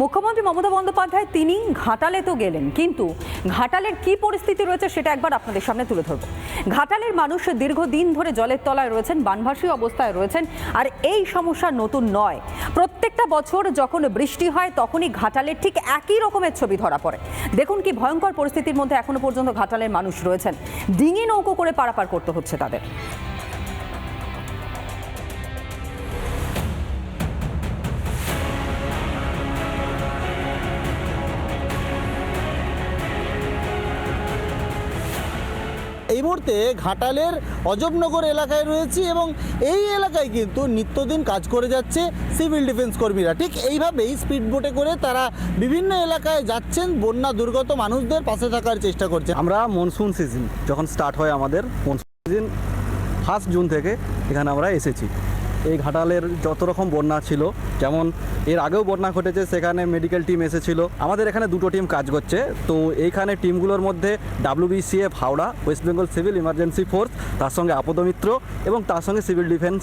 মুখ্যমন্ত্রী মমতা বন্দ্যোপাধ্যায় তিনি ঘাটালে তো গেলেন। কিন্তু ঘাটালের কি পরিস্থিতি রয়েছে সেটা একবার আপনাদের সামনে তুলে ধরব। ঘাটালের মানুষ দীর্ঘদিন ধরে জলের তলায় রয়েছেন বানভাসী অবস্থায় রয়েছেন, আর এই সমস্যা নতুন নয়। প্রত্যেকটা বছর যখন বৃষ্টি হয়, তখনই ঘাটালের ঠিক একই রকমের ছবি ধরা পড়ে। দেখুন কি ভয়ঙ্কর পরিস্থিতির মধ্যে এখনও পর্যন্ত ঘাটালের মানুষ রয়েছেন। ডিঙি নৌকো করে পারাপার করতে হচ্ছে তাদের। এই মুহূর্তে ঘাটালের অজবনগর এলাকায় রয়েছি এবং এই এলাকায় কিন্তু নিত্যদিন কাজ করে যাচ্ছে সিভিল ডিফেন্স কর্মীরা। ঠিক এইভাবেই স্পিড বোটে করে তারা বিভিন্ন এলাকায় যাচ্ছেন, বন্যা দুর্গত মানুষদের পাশে থাকার চেষ্টা করছে আমরা মনসুন সিজন যখন স্টার্ট হয় আমাদের, মনসুন সিজন ফার্স্ট জুন থেকে এখানে আমরা এসেছি। এই ঘাটালের যত রকম বন্যা ছিল, যেমন এর আগেও বন্যা ঘটেছে, সেখানে মেডিকেল টিম এসেছিল। আমাদের এখানে দুটো টিম কাজ করছে। তো এইখানে টিমগুলোর মধ্যে WBCF Howrah West Bengal civil emergency force তার সঙ্গে আপদমিত্র এবং তার সঙ্গে সিভিল ডিফেন্স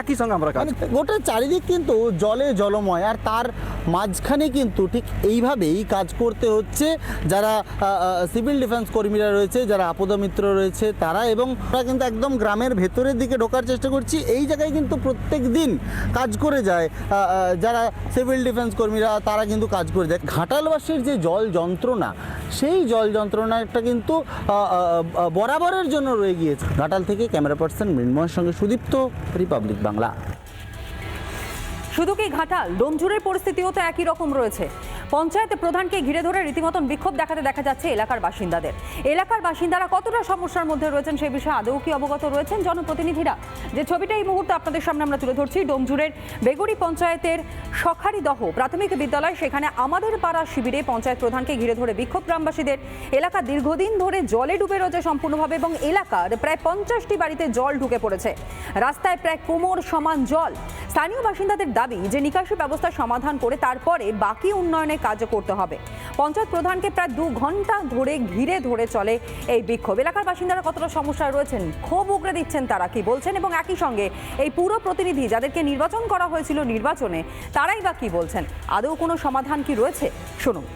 একই সঙ্গে আমরা কাজ মানে গোটা চারিদিক কিন্তু জলে জলময়, আর তার মাঝখানে কিন্তু ঠিক এইভাবেই কাজ করতে হচ্ছে। যারা সিভিল ডিফেন্স কর্মীরা রয়েছে, যারা আপদমিত্র রয়েছে তারা, এবং আমরা কিন্তু একদম গ্রামের ভেতরের দিকে ঢোকার চেষ্টা করছি। এই জায়গায় কিন্তু প্রত্যেক দিন কাজ করে যায় যারা সিভিল ডিফেন্স কর্মীরা, তারা কিন্তু কাজ করে যায়। ঘাটালবাসীর যে জল যন্ত্রণা, সেই জল যন্ত্রণাটা কিন্তু বরাবরের জন্য রয়ে গিয়েছে। ঘাটাল থেকে ক্যামেরা পার্সন মৃন্ময়ের সঙ্গে সুদীপ্ত, রিপাবলিক। বাংলা। শুধু কি ঘাটাল? ডোমজুরের পরিস্থিতিও তো একই রকম রয়েছে। পঞ্চায়েত প্রধানকে ঘিরে ধরে রীতিমতন বিক্ষোভ দেখাতে দেখা যাচ্ছে এলাকার বাসিন্দাদের। এলাকার বাসিন্দারা কতটা সমস্যার মধ্যে রয়েছেন সেই বিষয়ে আদৌ কি অবগত রয়েছেন জনপ্রতিনিধিরা? যে ছবিটা এই মুহূর্তে আপনাদের সামনে আমরা তুলে ধরছি, ডোমজুরের বেগুড়ি পঞ্চায়েতের সখারিদহ প্রাথমিক বিদ্যালয়। সেখানে আমাদের পাড়া শিবিরে পঞ্চায়েত প্রধানকে ঘিরে ধরে বিক্ষোভ গ্রামবাসীদের। এলাকা দীর্ঘদিন ধরে জলে ডুবে রয়েছে সম্পূর্ণভাবে এবং এলাকার প্রায় পঞ্চাশটি বাড়িতে জল ঢুকে পড়েছে। রাস্তায় প্রায় কোমর সমান জল। স্থানীয় বাসিন্দাদের দাবি যে নিকাশি ব্যবস্থা সমাধান করে তারপরে বাকি উন্নয়নের কাজ করতে হবে। পঞ্চায়েত প্রধানকে প্রায় দু ঘণ্টা ধরে ঘিরে ধরে চলে এই বিক্ষোভ। এলাকার বাসিন্দারা কতটা সমস্যায় রয়েছেন, ক্ষোভ উগড়ে দিচ্ছেন তারা কি বলছেন এবং একই সঙ্গে এই পুরো প্রতিনিধি যাদেরকে নির্বাচন করা হয়েছিল নির্বাচনে, তারাই বা কি বলছেন? আদৌ কোনো সমাধান কি রয়েছে? শুনুন।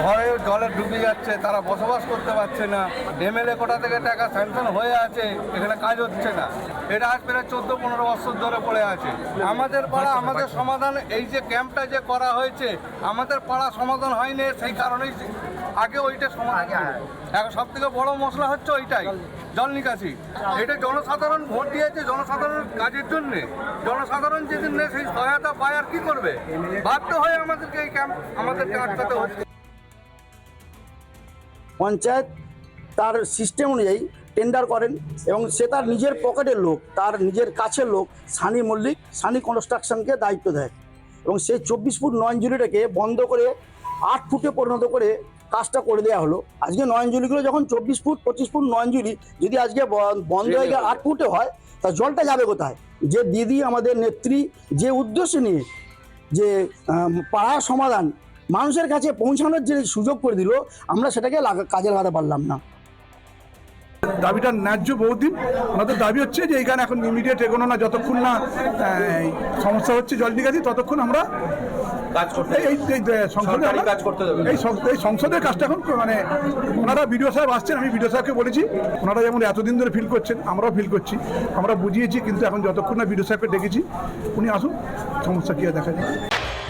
ঘরে জলে ডুবে যাচ্ছে, তারা বসবাস করতে পারছে না। এমএলএ কোটা থেকে টাকা স্যাংশন হয়ে আছে, এখানে কাজ হচ্ছে না। এটা আজ প্রায় চোদ্দ পনেরো বছর ধরে পড়ে আছে। আমাদের পাড়া, আমাদের সমাধান, এই যে ক্যাম্পটা যে করা হয়েছে, আমাদের পাড়া সমাধান হয়নি, সেই কারণেই আগে ওইটা সমাধান এখন সব থেকে বড় মশলা হচ্ছে ওইটাই, জল নিকাশি। এটা জনসাধারণ ভোট দিয়েছে জনসাধারণ কাজের জন্যে। জনসাধারণ যেদিন সেই সহায়তা পায় আর কি করবে? বাধ্য হয়ে আমাদেরকে এই ক্যাম্প আমাদেরকে আটকাতে হচ্ছে। পঞ্চায়েত তার সিস্টেম অনুযায়ী টেন্ডার করেন এবং সে তার নিজের পকেটের লোক, তার নিজের কাছের লোক, সানি মল্লিক, সানি কনস্ট্রাকশনকে দায়িত্ব দেয় এবং সেই চব্বিশ ফুট নয়নজুলিটাকে বন্ধ করে আট ফুটে পরিণত করে কাজটা করে দেওয়া হলো। আজকে নয় নয়নজুলিগুলো যখন চব্বিশ ফুট, পঁচিশ ফুট নয়নজুলি যদি আজকে বন্ধ হয়ে গিয়ে আট ফুটে হয়, তা জলটা যাবে কোথায়? যে দিদি আমাদের নেত্রী যে উদ্দেশ্য নিয়ে যে পাড়ার সমাধান মানুষের কাছে পৌঁছানোর যে সুযোগ করে দিল আমরা সেটাকে কাজে লাগাতে পারলাম না। দাবিটা ন্যায্য বহুদিন আমাদের দাবি হচ্ছে যে এখানে এখন ইমিডিয়েট এগোনো না যতক্ষণ না এই সমস্যা হচ্ছে জল নিকাশি ততক্ষণ আমরা কাজ করতে এই সংসদে আমরা- কাজ করতে দেবে এই সং- এই সংসদের কাজটা এখন মানে ওনারা বিডিও সাহেব আসছেন আমি বিডিও সাহেবকে বলেছি ওনারা যেমন এতদিন ধরে ফিল করছেন আমরাও ফিল করছি আমরা বুঝিয়েছি কিন্তু এখন যতক্ষণ না বিডিও সাহেবকে ডেকেছি উনি আসুন সমস্যা কি আর দেখা যায়